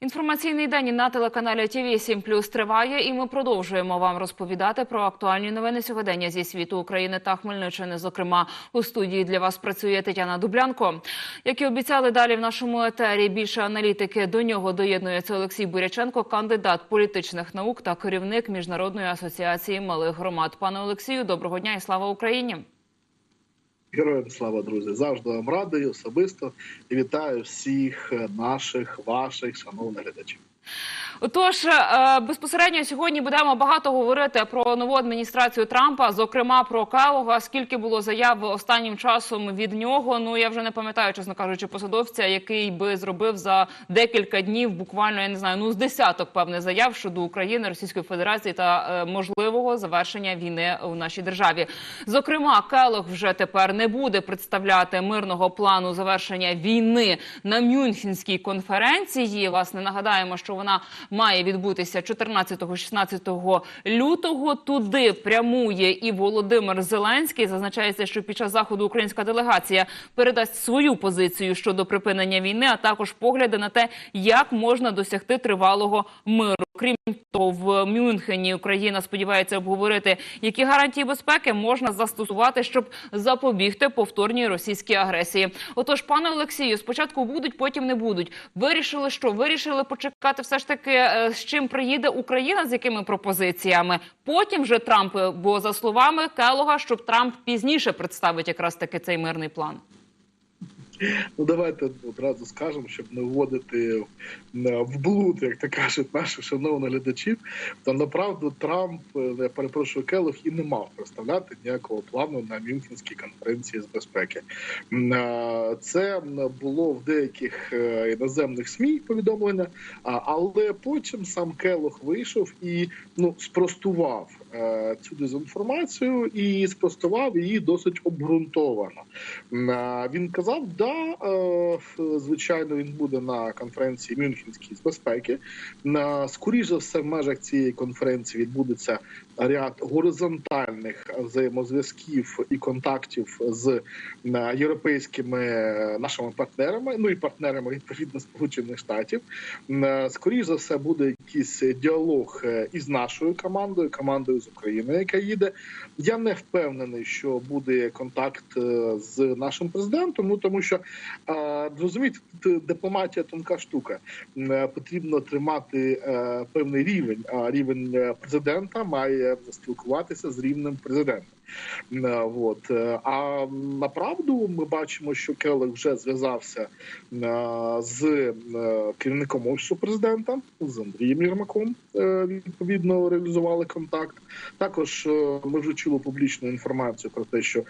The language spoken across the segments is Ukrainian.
Інформаційний день на телеканалі ТВ 7 Плюс триває, і ми продовжуємо вам розповідати про актуальні новини сьогодення зі світу України та Хмельниччини. Зокрема, у студії для вас працює Тетяна Дублянко. Як і обіцяли далі в нашому етері, більше аналітики до нього доєднується Олексій Буряченко, кандидат політичних наук та керівник міжнародної асоціації малих громад. Пане Олексію, доброго дня і слава Україні. Героям слава, друзі! Завжди вам радий особисто і вітаю всіх наших, ваших шановних глядачів. Отож, е, безпосередньо сьогодні будемо багато говорити про нову адміністрацію Трампа, зокрема про Келога. Скільки було заяв останнім часом від нього? Ну я вже не пам'ятаю, чесно кажучи, посадовця, який би зробив за декілька днів, буквально я не знаю, ну з десяток певних заяв щодо України, Російської Федерації та е, можливого завершення війни у нашій державі. Зокрема, Келог вже тепер не буде представляти мирного плану завершення війни на Мюнхенській конференції. Власне нагадаємо, що вона має відбутися 14-16 лютого. Туди прямує і Володимир Зеленський. Зазначається, що під час заходу українська делегація передасть свою позицію щодо припинення війни, а також погляди на те, як можна досягти тривалого миру. Крім того, в Мюнхені Україна сподівається обговорити, які гарантії безпеки можна застосувати, щоб запобігти повторній російській агресії. Отож, пане Олексію, спочатку будуть, потім не будуть. Вирішили, що вирішили почекати, все ж таки, е, з чим приїде Україна, з якими пропозиціями. Потім вже Трамп, бо за словами Келога, щоб Трамп пізніше представить якраз таки цей мирний план. Ну давайте одразу скажемо, щоб не вводити в блуд, як то кажуть, наших шановних глядачів. То направду Трамп, я перепрошую Келох, і не мав представляти ніякого плану на Мюнхенській конференції з безпеки. Це було в деяких іноземних СМІ повідомлення, але потім сам Келох вийшов і ну спростував. Цю дезінформацію і спростував її досить обґрунтовано. Він казав, да, звичайно, він буде на конференції Мюнхенській з безпеки. Скоріше за все, в межах цієї конференції відбудеться ряд горизонтальних взаємозв'язків і контактів з європейськими нашими партнерами, ну і партнерами відповідно Сполучених Штатів. Скоріше за все, буде якийсь діалог із нашою командою, командою з України, яка їде. Я не впевнений, що буде контакт з нашим президентом. Ну тому що розумієте, дипломатія тонка штука. Потрібно тримати певний рівень. А рівень президента має спілкуватися з рівнем президента. От. А направду ми бачимо, що Келег вже зв'язався з керівником офісу президента з Андрієм Єрмаком. Відповідно, реалізували контакт. Також ми вже чули публічну інформацію про те, що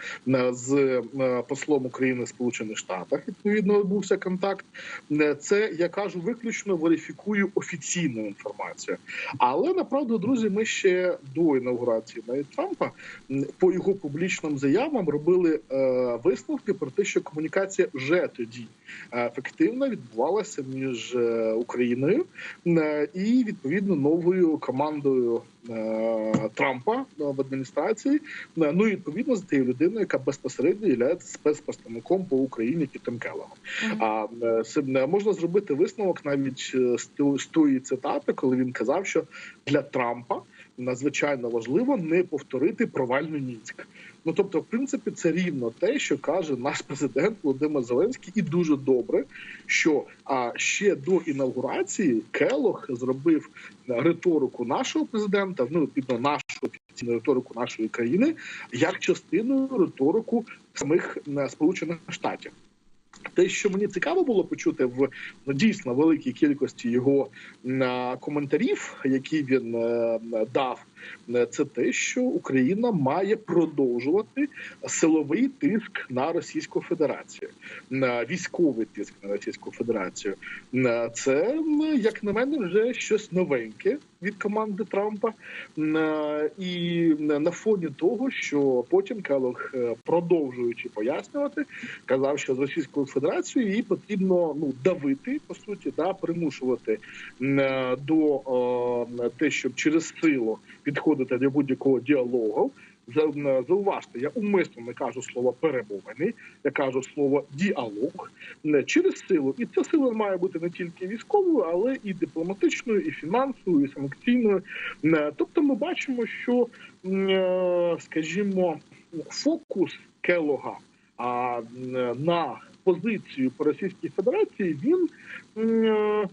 з послом України в Сполучених Штатах відповідно відбувся контакт. Це я кажу, виключно верифікую офіційну інформацію. Але направду, друзі, ми ще до інаугурації навіть Трампа по його публічним заявам робили е, висновки про те, що комунікація вже тоді ефективно відбувалася між е, Україною е, і відповідно новою командою е, Трампа в адміністрації. Ну і відповідно з тією людиною, яка безпосередньо є спецпредставником по Україні Кітом Келлогом. А е, можна зробити висновок навіть з тої цитати, коли він казав, що для Трампа надзвичайно важливо не повторити провальну Мінськ. Ну тобто, в принципі, це рівно те, що каже наш президент Володимир Зеленський, і дуже добре, що а ще до інаугурації Келох зробив риторику нашого президента, ну відповідно нашу риторику нашої країни, як частину риторику самих сполучених штатів. Те, що мені цікаво було почути в ну, дійсно великій кількості його коментарів, які він дав, це те, що Україна має продовжувати силовий тиск на Російську Федерацію, на військовий тиск на Російську Федерацію. Це як на мене вже щось новеньке від команди Трампа, і на фоні того, що потім Келох, продовжуючи пояснювати, казав, що з Російською Федерацією її потрібно ну давити по суті, да примушувати до те, щоб через силу підходити до будь-якого діалогу. Зауважте, я умисно не кажу слово перемовини, я кажу слово діалог не через силу. І ця сила має бути не тільки військовою, але і дипломатичною, і фінансовою, і санкційною. Е, Тобто, ми бачимо, що е, скажімо, фокус Келога на позицію по Російській Федерації він е, е,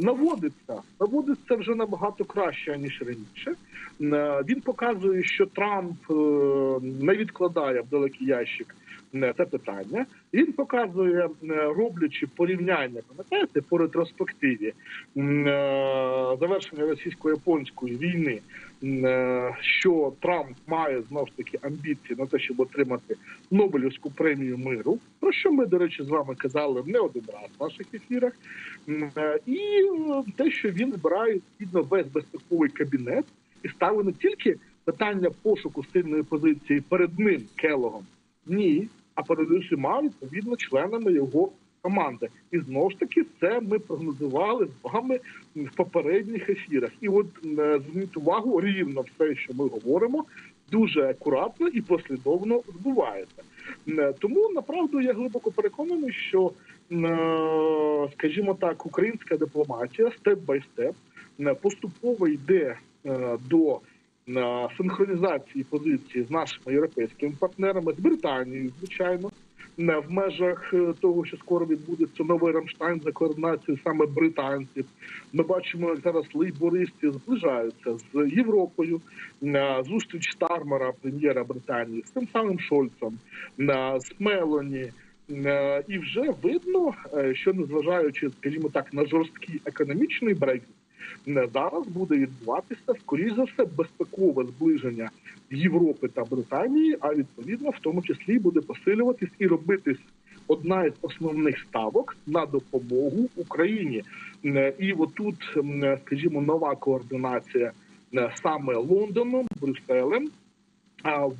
наводиться, наводиться вже набагато краще ніж раніше. Е, Він показує, що Трамп е, не відкладає в далекий ящик е, це питання. Він показує, е, роблячи порівняння, пам'ятаєте, по ретроспективі е, завершення російсько-японської війни, е, що Трамп має знову ж таки амбіції на те, щоб отримати Нобелівську премію миру, про що ми, до речі, з вами казали не один раз в наших ефірах. Е, І е, те, що він збирає відповідно весь безпековий кабінет і ставить не тільки питання пошуку сильної позиції перед ним Келогом, ні, а перед усіма відповідно членами його команди. І знову ж таки, це ми прогнозували з вами в попередніх ефірах. І от е, зверніть увагу, рівно все, що ми говоримо, дуже акуратно і послідовно збувається. Е, Тому направду я глибоко переконаний, що е, скажімо так, українська дипломатія степ бай степ поступово йде до синхронізації позиції з нашими європейськими партнерами, з Британією, звичайно. В межах е, того, що скоро відбудеться новий Рамштайн за координацією саме британців, ми бачимо, як зараз лейбористи зближаються з Європою. Е, Зустріч Стармера, прем'єра Британії, з тим самим Шольцем, Мелоні. Е, І вже видно, що незважаючи, скажімо так, на жорсткий економічний брекзит, зараз буде відбуватися скоріш за все безпекове зближення Європи та Британії, а відповідно в тому числі буде посилюватись і робитись одна із основних ставок на допомогу Україні. Е, І отут, скажімо, нова координація е, саме Лондоном, Брюсселем.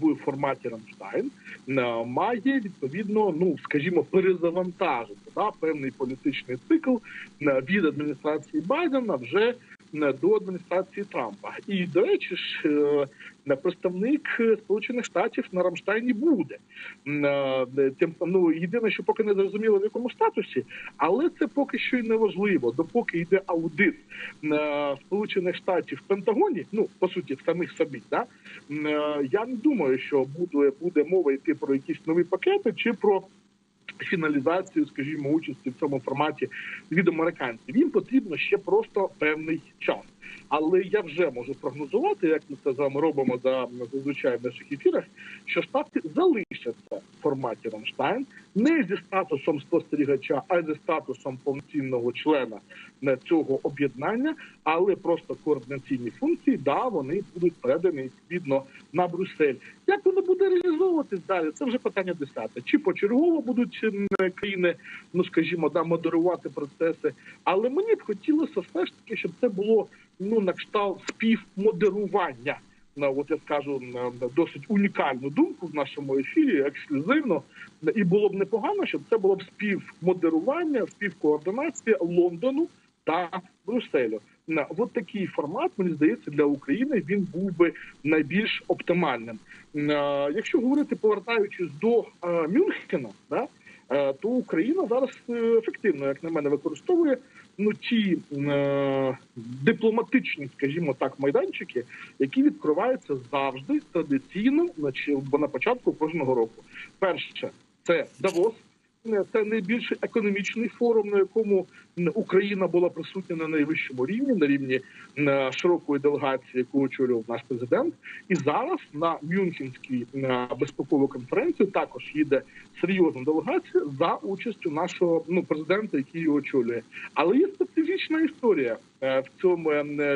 В форматі Рамштайн е, має відповідно, ну скажімо, перезавантажити да, певний політичний цикл е, від адміністрації Байдена вже до адміністрації Трампа. І до речі, ж е, представник Сполучених Штатів на Рамштайні буде. Е, Тим ну єдине, що поки не зрозуміло в якому статусі, але це поки що й не важливо, допоки йде аудит е, Сполучених Штатів в Пентагоні, ну по суті, в самих собі, да я не думаю, що буде буде мова йти про якісь нові пакети чи про. Фіналізацію, скажімо, участі в цьому форматі від американців їм потрібно ще просто певний час. Але я вже можу прогнозувати, як ми це з вами робимо за зазвичай в наших ефірах, що штати залишаться в форматі Рамштайн не зі статусом спостерігача, а зі статусом повноцінного члена цього об'єднання, але просто координаційні функції, да, вони будуть передані відповідно на Брюссель. Як воно буде реалізовуватись далі? Це вже питання десяте. Чи почергово будуть країни, ну скажімо, да, модерувати процеси? Але мені б хотілося все ж таки, щоб це було ну на кшталт співмодерування. От я скажу досить унікальну думку в нашому ефірі, ексклюзивно, і було б непогано, щоб це було б співмодерування, співкоординація Лондону та Брюсселю. От такий формат, мені здається, для України він був би найбільш оптимальним. Якщо говорити, повертаючись до е, Мюнхена, да, е, то Україна зараз е, ефективно, як на мене, використовує ну ті е, дипломатичні, скажімо так, майданчики, які відкриваються завжди традиційно, наче бо на початку кожного року. Перше це Давос. Е, Це найбільший економічний форум, на якому Україна була присутня на найвищому рівні, на рівні е, широкої делегації, яку очолював наш президент. І зараз на Мюнхенській е, безпекову конференцію також їде серйозна делегація за участю нашого ну президента, який його очолює. Але є специфічна історія в цьому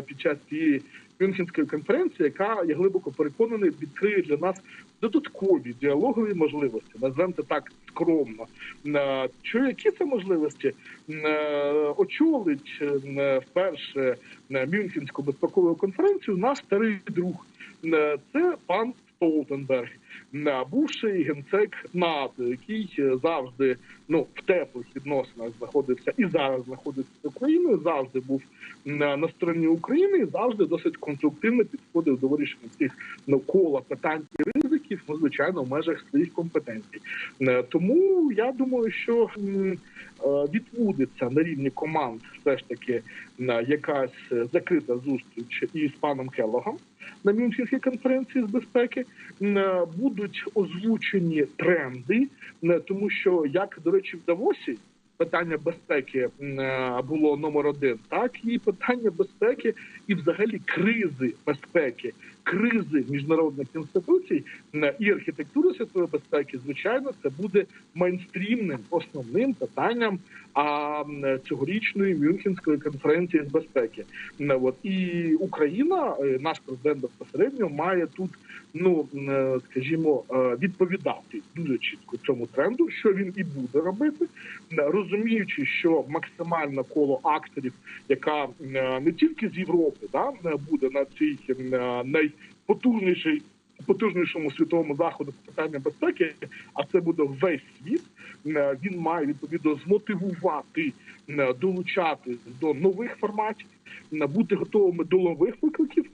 під час цієї Мюнхенської конференції, яка я глибоко переконаний, відкриє для нас додаткові діалогові можливості. Назвемо це так скромно. Е, Що які це можливості? Е, Очолить е, вперше е, Мюнхенську безпекову конференцію наш старий друг. Е, Це пан Столтенберг, бувший генсек НАТО, який е, завжди ну в теплих відносинах знаходився і зараз знаходиться з Україною, завжди був на, стороні України і завжди досить конструктивно підходив до вирішення цих ну, кола питань і ризиків, ну, звичайно, в межах своїх компетенцій. Е, Тому я думаю, що е, відбудеться на рівні команд все ж таки е, якась закрита зустріч із паном Келлогом на Мюнхенській конференції з безпеки. Будуть озвучені тренди, тому що як до речі, в Давосі питання безпеки е, було номер один, так і питання безпеки, і взагалі кризи безпеки, кризи міжнародних інституцій і архітектури світової безпеки, звичайно, це буде мейнстрімним основним питанням а цьогорічної Мюнхенської конференції з безпеки. М, От і Україна, е, наш президент безпосередньо має тут, ну е, скажімо, е, відповідати дуже чітко цьому тренду, що він і буде робити, розуміючи, що максимальне коло акторів, яка е, не тільки з Європи, да буде на цій найпотужнішій. Потужнішому світовому заходу по питанням безпеки, а це буде весь світ. Він має відповідно змотивувати е, долучати до нових форматів, бути готовими до нових викликів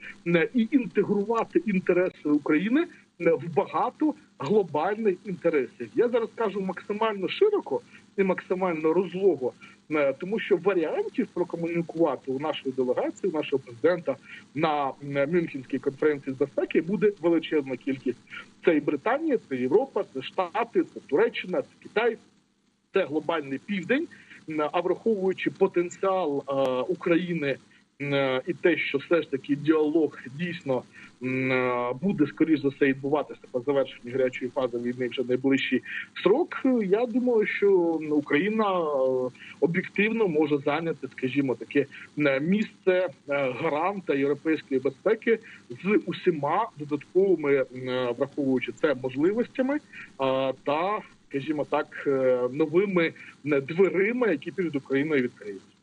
і інтегрувати інтереси України е, в багато глобальних інтересів. Я зараз кажу максимально широко і максимально розлого, е, тому що варіантів прокомунікувати у нашої делегації, у нашого президента на е, Мюнхенській конференції з безпеки буде величезна кількість. Це і Британія, це Європа, це Штати, це Туреччина, це Китай, це глобальний південь. М, А враховуючи потенціал е, України е, і те, що все ж таки діалог дійсно е, буде скоріш за все відбуватися по завершенні гарячої фази війни вже найближчий срок. е, Я думаю, що Україна е, об'єктивно може зайняти, скажімо, таке е, місце е, гаранта європейської безпеки з усіма додатковими, е, враховуючи це можливостями е, та, скажімо так, е, новими дверима, які перед Україною відкриються.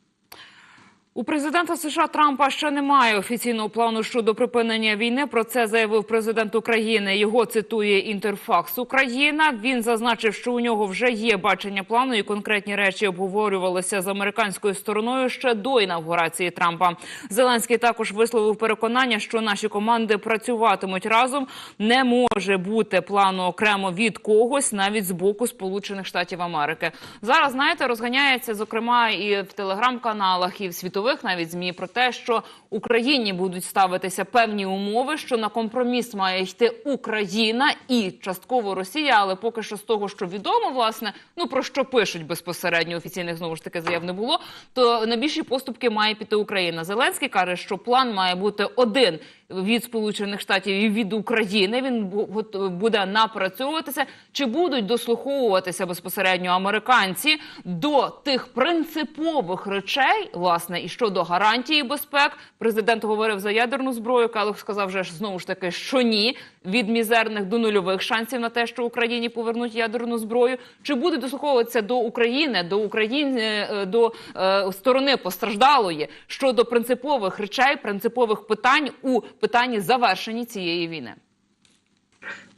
У президента США Трампа ще немає офіційного плану щодо припинення війни. Про це заявив президент України. Його цитує інтерфакс Україна. Він зазначив, що у нього вже є бачення плану, і конкретні речі обговорювалися з американською стороною ще до інавгурації Трампа. Зеленський також висловив переконання, що наші команди працюватимуть разом. Не може бути плану окремо від когось, навіть з боку Сполучених Штатів Америки. Зараз знаєте, розганяється зокрема і в телеграм-каналах, і в світових навіть змі про те, що Україні будуть ставитися певні умови, що на компроміс має йти Україна і частково Росія. Але поки що з того, що відомо, власне, ну про що пишуть безпосередньо офіційних знову ж таки заяв не було. То на більші поступки має піти Україна. Зеленський каже, що план має бути один від Сполучених Штатів і від України. Він бу- буде напрацьовуватися. Чи будуть дослуховуватися безпосередньо американці до тих принципових речей, власне, і щодо гарантії безпек? Президент говорив за ядерну зброю. Калух сказав вже знову ж таки, що ні, від мізерних до нульових шансів на те, що Україні повернуть ядерну зброю. Чи буде дослуховуватися до України, до України, е, до е, сторони постраждалої щодо принципових речей, принципових питань у питанні завершення цієї війни?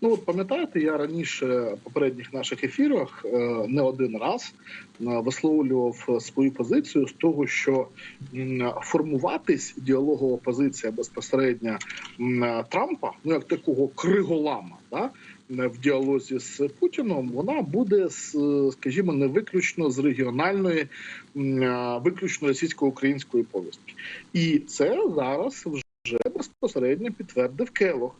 Ну, от пам'ятаєте, я раніше в попередніх наших ефірах е, не один раз е, висловлював свою позицію з того, що формуватись діалогова позиція безпосередньо Трампа, ну як такого криголама, да, в діалозі з Путіном, вона буде скажімо, не виключно з регіональної, е, виключно російсько-української повістки. І це зараз вже безпосередньо підтвердив Келох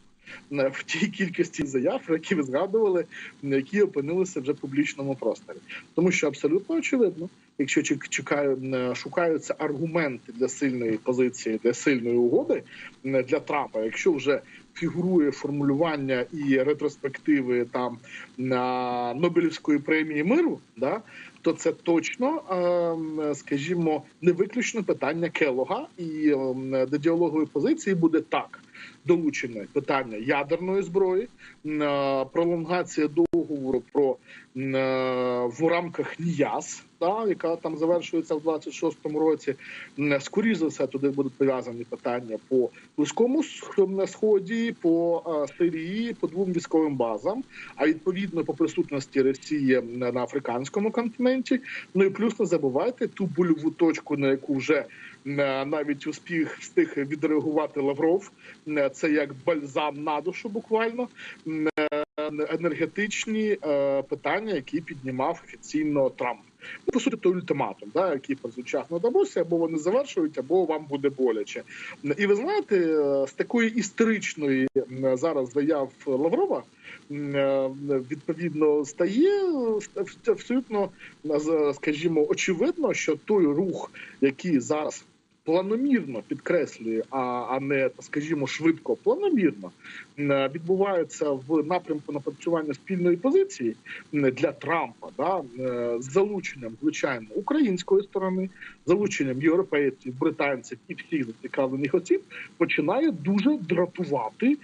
в тій кількості заяв, які ви згадували, які опинилися вже в публічному просторі. Тому що абсолютно очевидно, якщо чек- чекаю, шукаються аргументи для сильної позиції, для сильної угоди для Трампа, якщо вже фігурує формулювання і ретроспективи там на Нобелівської премії миру, да. То це точно, скажімо, не виключно питання Келога, і до діалогової позиції буде так долучене питання ядерної зброї, е, пролонгація договору про е, в рамках НІЯС, та, яка там завершується в 26-му році. М, Скоріше за все, туди будуть пов'язані питання по близькому Сх- сході, по е, Сирії, по двом військовим базам, а відповідно по присутності Росії на африканському континенті. Ну і плюс не забувайте ту больову точку, на яку вже е, навіть успіх встиг відреагувати Лавров. Е, Це як бальзам на душу, буквально е, енергетичні е, питання, які піднімав офіційно Трамп. Ну, по суті, то ультиматум, да, який прозвучав на Давосі, або вони завершують, або вам буде боляче. І ви знаєте, е, з такої історичної зараз заяв Лаврова е, відповідно стає е, абсолютно, е, скажімо, очевидно, що той рух, який зараз планомірно підкреслює, а, а не скажімо швидко, планомірно відбувається в напрямку напрацювання спільної позиції для Трампа, да, е, з залученням звичайно української сторони, залученням європейців, британців і всіх зацікавлених осіб, починає дуже дратувати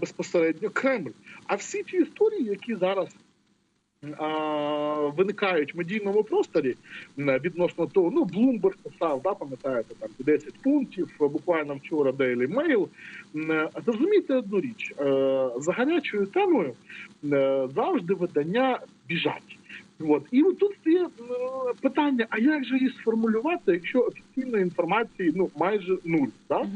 безпосередньо Кремль. А всі ті історії, які зараз виникають в медійному просторі відносно того, ну Блумберг писав, да, пам'ятаєте, там 10 пунктів. Буквально вчора Daily Mail. Зрозумійте одну річ: е, за гарячою темою е, завжди видання біжать. От і от тут є питання: а як же її сформулювати, якщо офіційної інформації ну майже нуль, да?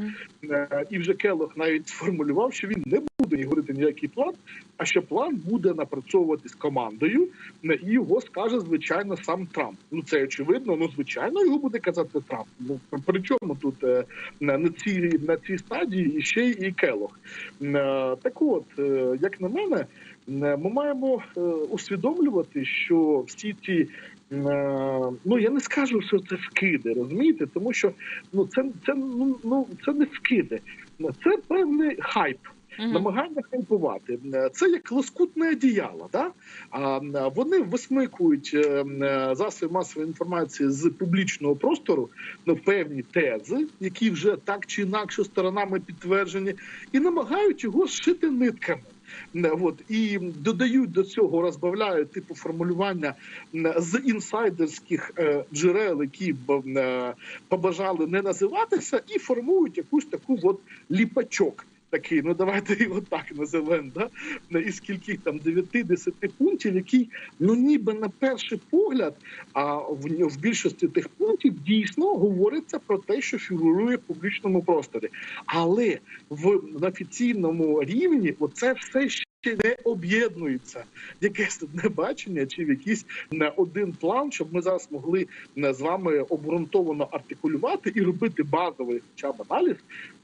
Е, і вже Келлог навіть сформулював, що він не буде ні говорити ніякий план, а що план буде напрацьовуватись командою, е, і його скаже звичайно сам Трамп. Ну це очевидно. Ну звичайно, його буде казати Трамп. Ну при- при чому тут е, на цій на цій стадії і ще й Келлог. Е, Так от, е, як на мене, ми маємо усвідомлювати, що всі ці. Ну я не скажу, що це скиди, розумієте, тому що ну це це ну, ну це не скиди, це певний хайп. Намагання хайпувати це як лоскутне одіяло. Да? А вони висмикують е, е, засоби масової інформації з публічного простору ну, певні тези, які вже так чи інакше сторонами підтверджені, і намагають його зшити нитками. От і додають до цього, розбавляють типу формулювання з інсайдерських е, джерел, які б побажали не називатися, і формують якусь таку от ліпачок. Такий, ну давайте його так називемо, да? Із скільких там 9-10 пунктів, який ну ніби на перший погляд, а в, в більшості тих пунктів дійсно говориться про те, що фігурує в публічному просторі. Але в на офіційному рівні оце все ще не об'єднується якесь одне бачення чи в якийсь на один план, щоб ми зараз могли е, з вами обґрунтовано артикулювати і робити базовий хоча б аналіз,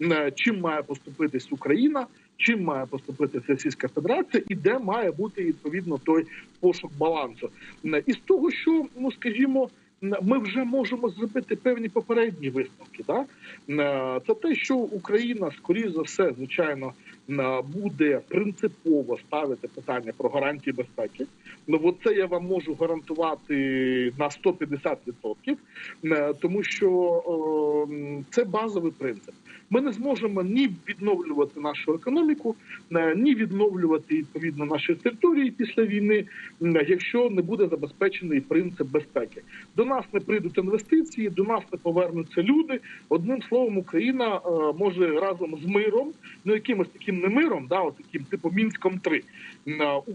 е, чим має поступитись Україна, чим має поступитись Російська Федерація, і де має бути відповідно той пошук балансу. Е, І з того, що ну скажімо. Ми вже можемо зробити певні попередні висновки. Да? Е, Це те, що Україна, скоріш за все, звичайно, е, буде принципово ставити питання про гарантії безпеки. Ну, от це я вам можу гарантувати на 150%, е, тому що це базовий принцип. Ми не зможемо ні відновлювати нашу економіку, е, ні відновлювати відповідно наші території після війни, якщо не буде забезпечений принцип безпеки. До нас не прийдуть інвестиції, до нас не повернуться люди. Одним словом, Україна е, може разом з миром, ну якимось таким не миром, да, таким типу мінськом 3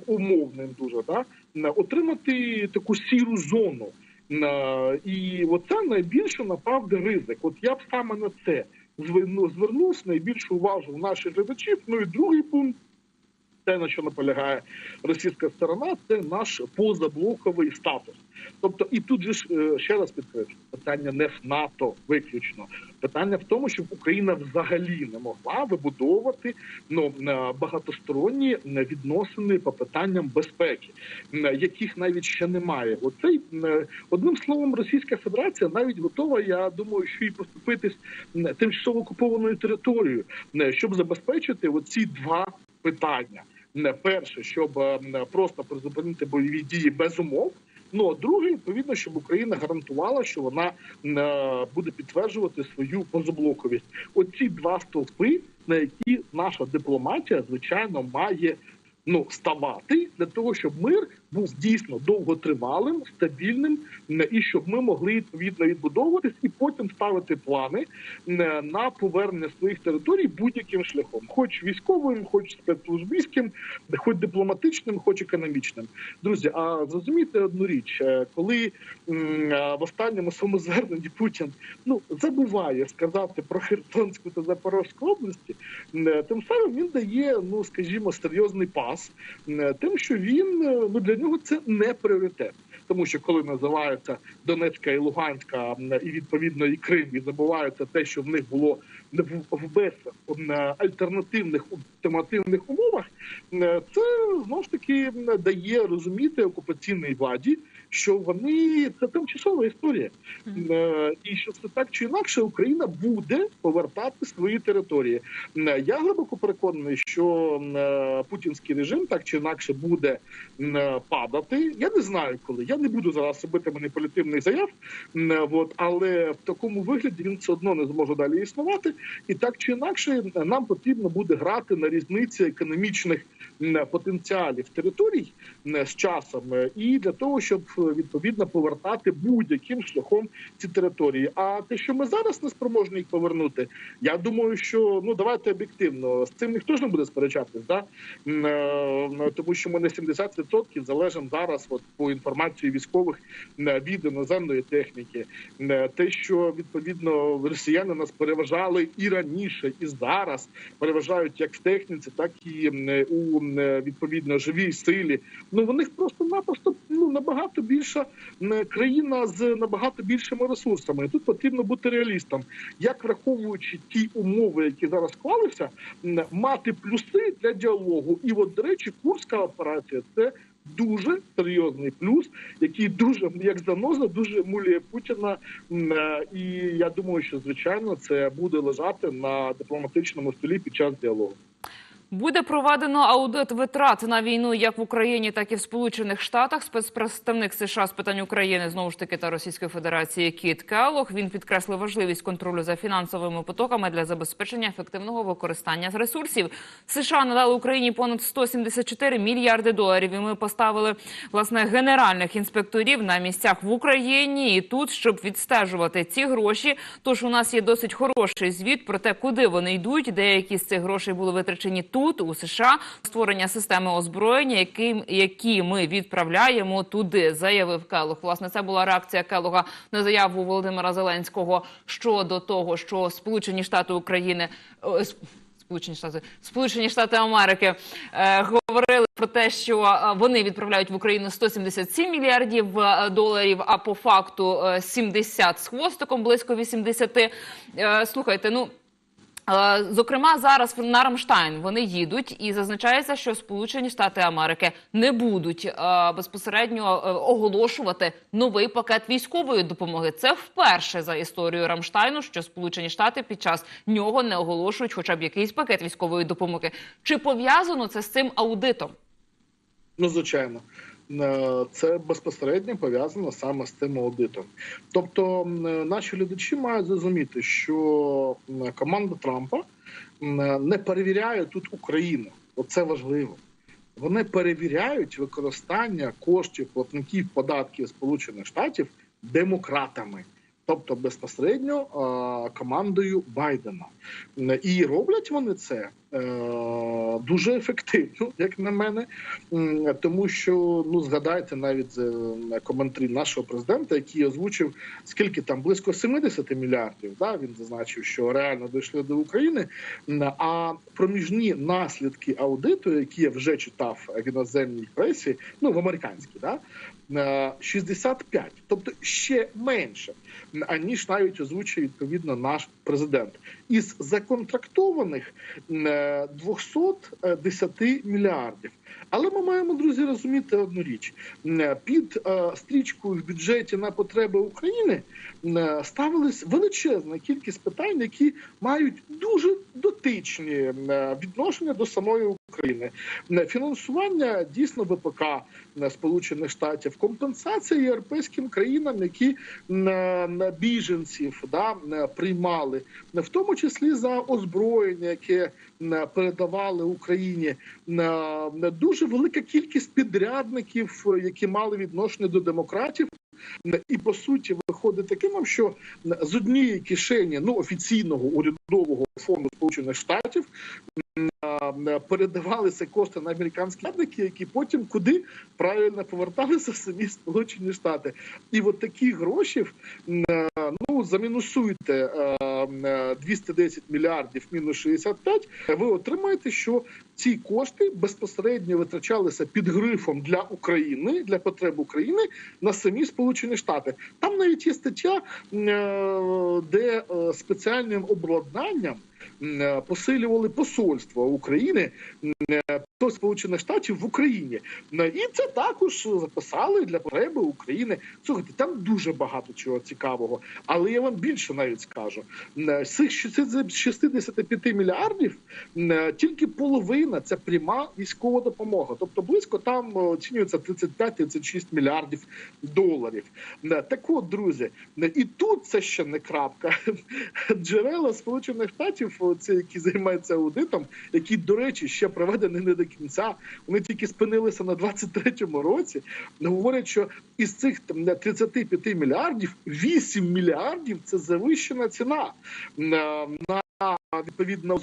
умовним дуже да, е, отримати таку сіру зону. Е, І оце найбільше направді ризик. От я б саме на це звернув найбільшу увагу наших глядачів. Ну і другий пункт. Те, на що наполягає російська сторона, це наш позаблоковий статус. Тобто, і тут же е, ще раз підкреслю, питання не в НАТО виключно. Питання в тому, щоб Україна взагалі не могла вибудовувати ну, е, багатосторонні відносини по питанням безпеки, е, яких навіть ще немає. Оцей одним словом, Російська Федерація навіть готова, я думаю, що і поступитись тимчасово окупованою територією, щоб забезпечити оці два питання. Перше, щоб е, просто призупинити бойові дії без умов. Ну а друге, відповідно, щоб Україна гарантувала, що вона е, буде підтверджувати свою позаблоковість. Оці два стовпи, на які наша дипломатія звичайно має ну ставати для того, щоб мир був дійсно довготривалим, стабільним, е, і щоб ми могли відповідно відбудовуватись і потім ставити плани е, на повернення своїх територій будь-яким шляхом, хоч військовим, хоч спецслужбійським, хоч дипломатичним, хоч економічним. Друзі, а зрозумійте одну річ, е, коли в останньому своєму зверненні Путін ну забуває сказати про Херсонську та Запорозьку області, тим самим він дає, ну скажімо, серйозний пас тим, що він ну для нього це не пріоритет. Тому що коли називаються Донецька і Луганська і відповідно і Крим, і забувається те, що в них було в, без альтернативних ультимативних умовах, це знову ж таки дає розуміти окупаційній владі, що вони це тимчасова історія, Е, і що це так чи інакше Україна буде повертати свої території. Е, Я глибоко переконаний, що е, путінський режим так чи інакше буде падати. Я не знаю коли. Я не буду зараз робити маніпулятивних заяв. От, але в такому вигляді він все одно не зможе далі існувати. І так чи інакше нам потрібно буде грати на різниці економічних потенціалів територій з часом, е, і для того, щоб е, відповідно повертати будь-яким шляхом ці території. А те, що ми зараз не спроможні їх повернути, я думаю, що ну давайте об'єктивно з цим ніхто ж не буде сперечатись, да е, тому що ми на 70% залежимо зараз, от по інформації військових від іноземної техніки. Те, що відповідно росіяни нас переважали і раніше, і зараз переважають як в техніці, так і у відповідно живій силі. Ну в них просто-напросто ну набагато більша країна з набагато більшими ресурсами. І тут потрібно бути реалістом, як враховуючи ті умови, які зараз склалися, мати плюси для діалогу. І от, до речі, курська операція це. Дуже серйозний плюс, який дуже як заноза, дуже мулює Путіна. Е, І я думаю, що звичайно це буде лежати на дипломатичному столі під час діалогу. Буде проведено аудит витрат на війну як в Україні, так і в Сполучених Штатах. Спецпредставник США з питань України знову ж таки та Російської Федерації Кіт Келлог. Він підкреслив важливість контролю за фінансовими потоками для забезпечення ефективного використання ресурсів. США надали Україні понад 174 мільярди доларів. І ми поставили власне генеральних інспекторів на місцях в Україні і тут, щоб відстежувати ці гроші. Тож у нас є досить хороший звіт про те, куди вони йдуть. Деякі з цих грошей були витрачені тут, у США, створення системи озброєння, які, які ми відправляємо туди, заявив Келог. Власне, це була реакція Келога на заяву Володимира Зеленського щодо того, що Сполучені Штати України. Сполучені Штати Сполучені Штати Америки е, говорили про те, що е, вони відправляють в Україну 177 мільярдів е, доларів, а по факту е, 70 з хвостиком, близько 80. Е, слухайте, ну. Е, Зокрема, зараз на Рамштайн вони їдуть, і зазначається, що Сполучені Штати Америки не будуть е, безпосередньо е, оголошувати новий пакет військової допомоги. Це вперше за історію Рамштайну, що Сполучені Штати під час нього не оголошують хоча б якийсь пакет військової допомоги. Чи пов'язано це з цим аудитом? Ну, звичайно, це безпосередньо пов'язано саме з цим аудитом. Тобто, наші глядачі мають зрозуміти, що команда Трампа не перевіряє тут Україну. Оце важливо. Вони перевіряють використання коштів платників податків Сполучених Штатів демократами. Тобто безпосередньо е, командою Байдена, і роблять вони це е, дуже ефективно, як на мене, тому що ну згадайте навіть е, коментарі нашого президента, який озвучив скільки там близько 70 мільярдів. Да, він зазначив, що реально дійшли до України. А проміжні наслідки аудиту, які я вже читав в іноземній пресі, ну в американській, да, е, 65, тобто ще менше, аніж навіть озвучує відповідно наш президент. Із законтрактованих м, е, 210 мільярдів. Але ми маємо, друзі, розуміти одну річ: е, під е, стрічкою в бюджеті на потреби України ставилась величезна кількість питань, які мають дуже дотичні відношення до самої України. Фінансування дійсно ВПК Сполучених Штатів, компенсація європейським країнам, які е, на біженців да, е, приймали, в тому числі за озброєння, яке е, передавали Україні. Е, Дуже велика кількість підрядників, е, які мали відношення до демократів. Е, І по суті виходить таким, що з однієї кишені ну офіційного урядового фонду Сполучених Штатів е, передавалися кошти на американські радники, які потім куди правильно поверталися в самі Сполучені Штати. І от такі гроші е, ну замінусуйте е, е, 210 мільярдів мінус 65, ви отримаєте, що ці кошти безпосередньо витрачалися під грифом для України для потреб України на самі Сполучені Штати. Там навіть є стаття, е, де е, спеціальним обладнанням е, посилювали посольство України е, до Сполучених Штатів в Україні. Е, І це також записали для потреби України. Слухайте, там дуже багато чого цікавого, але я вам більше навіть скажу: Е, з цих 65 мільярдів е, тільки половина це пряма військова допомога. Тобто близько там е, оцінюється 35-36 мільярдів доларів. Е, Так от, друзі, е, і тут це ще не крапка. Джерела Сполучених Штатів, о, це які займаються аудитом, які, до речі, ще проведені не до кінця. Вони тільки спинилися на 23-му році. Говорять, що із цих там, 35 мільярдів 8 мільярдів це завищена ціна на, відповідно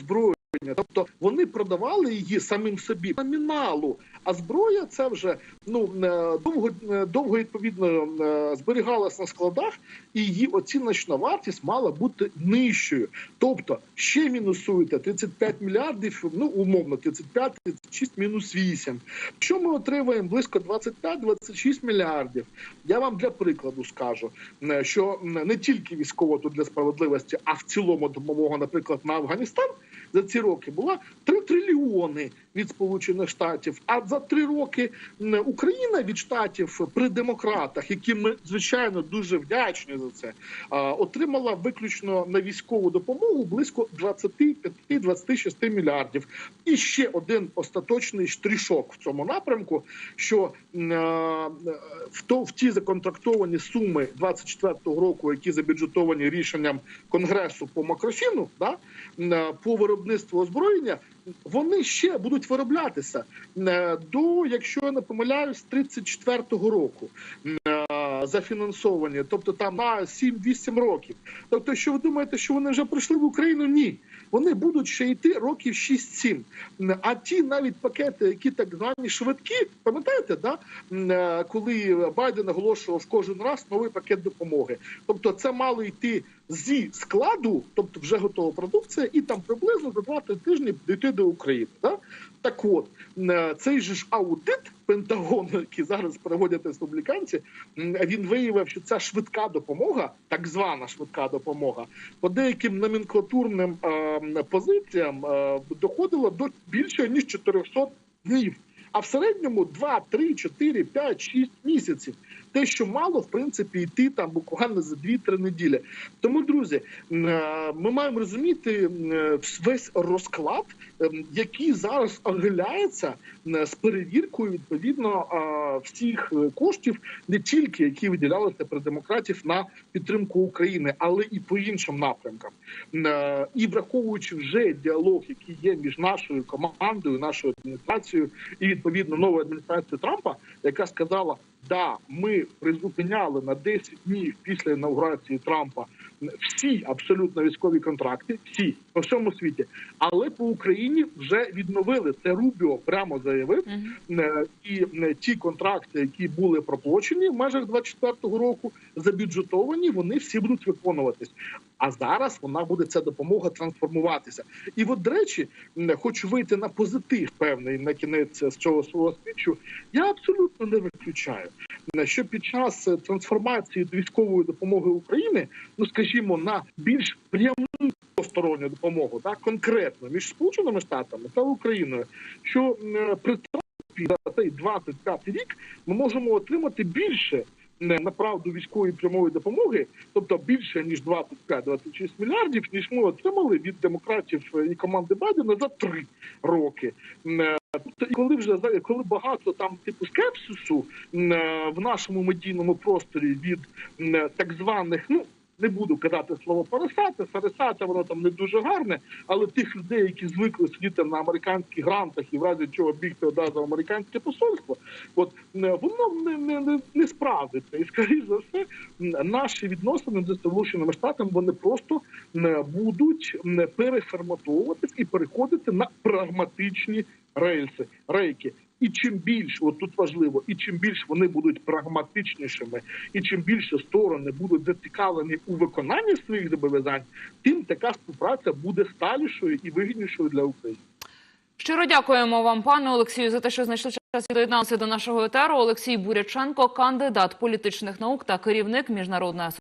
озброєння. Тобто вони продавали її самим собі номіналу. А зброя це вже ну е, довго е, довго відповідно е, зберігалась на складах, і її оціночна вартість мала бути нижчою. Тобто ще мінусуєте 35 мільярдів, ну умовно 35, 36 мінус 8. Що ми отримуємо близько 25-26 мільярдів. Я вам для прикладу скажу, що не тільки військово тут для справедливості, а в цілому допомога, наприклад, на Афганістан за ці роки була 3 трильйони від Сполучених Штатів. А за три роки Україна від штатів при демократах, які ми звичайно дуже вдячні за це, отримала виключно на військову допомогу близько 25-26 мільярдів. І ще один остаточний штришок в цьому напрямку, що е, в то в ті законтрактовані суми 24-го року, які забюджетовані рішенням конгресу по макрофіну, да по виробництву озброєння, вони ще будуть вироблятися е, до, якщо я не помиляюсь, 34-го року е, зафінансовані, тобто там на 7-8 років. Тобто, що ви думаєте, що вони вже прийшли в Україну? Ні. Вони будуть ще йти років 6-7. А ті навіть пакети, які так звані швидкі, пам'ятаєте, да? Е, коли Байден оголошував кожен раз новий пакет допомоги. Тобто, це мало йти зі складу, тобто вже готова продукція, і там приблизно за 2-3 тижні дійти до України. Да? Так от е, цей же ж аудит Пентагону, який зараз проводять республіканці, він виявив, що ця швидка допомога, так звана швидка допомога, по деяким номенклатурним е, позиціям е, доходила до більше ніж 400 днів. А в середньому 2, 3, 4, 5, 6 місяців. Те, що мало, в принципі, йти там буквально за 2-3 неділі. Тому, друзі, е, ми маємо розуміти е, весь розклад, ем, який зараз оглядається з перевіркою відповідно е, всіх е, коштів, не тільки які виділялися при демократів на підтримку України, але і по іншим напрямкам. Е, І враховуючи вже діалог, який є між нашою командою, нашою адміністрацією і відповідно новою адміністрацією Трампа, яка сказала. Да, ми призупиняли на 10 днів після інаугурації Трампа всі абсолютно військові контракти, всі по всьому світі, але по Україні вже відновили це. Рубіо прямо заявив. Мгм. Е, і е, ті контракти, які були проплачені в межах 24-го року, забюджетовані, вони всі будуть виконуватись. А зараз вона буде ця допомога трансформуватися. І от, до речі, хочу вийти на позитив певний на кінець з цього свого спічу. Я абсолютно не виключаю, що під час е, трансформації військової допомоги України, ну скажімо, на більш пряму двосторонню допомогу, так конкретно між Сполученими Штатами та Україною, що при Трампі за цей 25 рік ми можемо отримати більше не, направду військової прямої допомоги, тобто більше ніж 25-26 мільярдів, ніж ми отримали від демократів і команди Байдена за три роки. Тобто, коли вже коли багато там типу скепсису е, в нашому медійному просторі від е, так званих, ну не буду казати слово парасати, фарисата, воно там не дуже гарне, але тих людей, які звикли сидіти на американських грантах і в разі чого бігти одразу в американське посольство, от воно не, не, не, не справиться. І скоріш за все, наші відносини з Сполученими Штатами вони просто м, будуть м, переформатовуватись і переходити на прагматичні рельси, рейки. І чим більше, от тут важливо, і чим більше вони будуть прагматичнішими, і чим більше сторони будуть зацікавлені у виконанні своїх зобов'язань, тим така співпраця буде сталішою і вигіднішою для України. Щиро дякуємо вам, пане Олексію, за те, що знайшли час і доєдналися до нашого етеру. Олексій Буряченко, кандидат політичних наук та керівник міжнародної